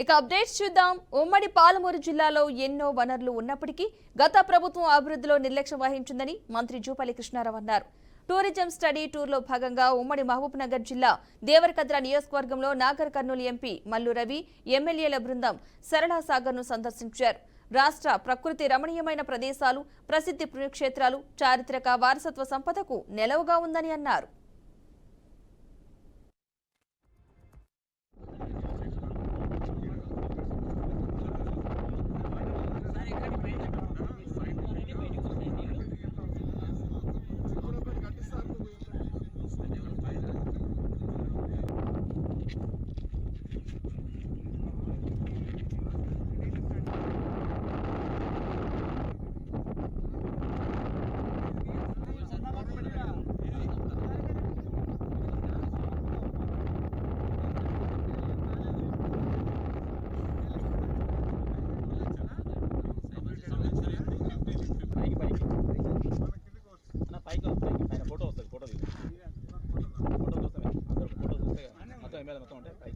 ఇక అప్డేట్స్ చూద్దాం. ఉమ్మడి పాలమూరు జిల్లాలో ఎన్నో వనరులు ఉన్నప్పటికీ గత ప్రభుత్వం అభివృద్ధిలో నిర్లక్ష్యం వహించిందని మంత్రి జూపల్లి కృష్ణారావు అన్నారు. టూరిజం స్టడీ టూర్లో భాగంగా ఉమ్మడి మహబూబ్ నగర్ జిల్లా దేవరకద్ర నియోజకవర్గంలో నాగర్ కర్నూలు ఎంపీ మల్లు రవి ఎమ్మెల్యేల బృందం సరళాసాగర్ను సందర్శించారు. రాష్ట్ర ప్రకృతి రమణీయమైన ప్రదేశాలు ప్రసిద్ధి పుణ్యక్షేత్రాలు చారిత్రక వారసత్వ సంపదకు నెలవుగా ఉందని అన్నారు. మీద మొత్తం ఉంటాయి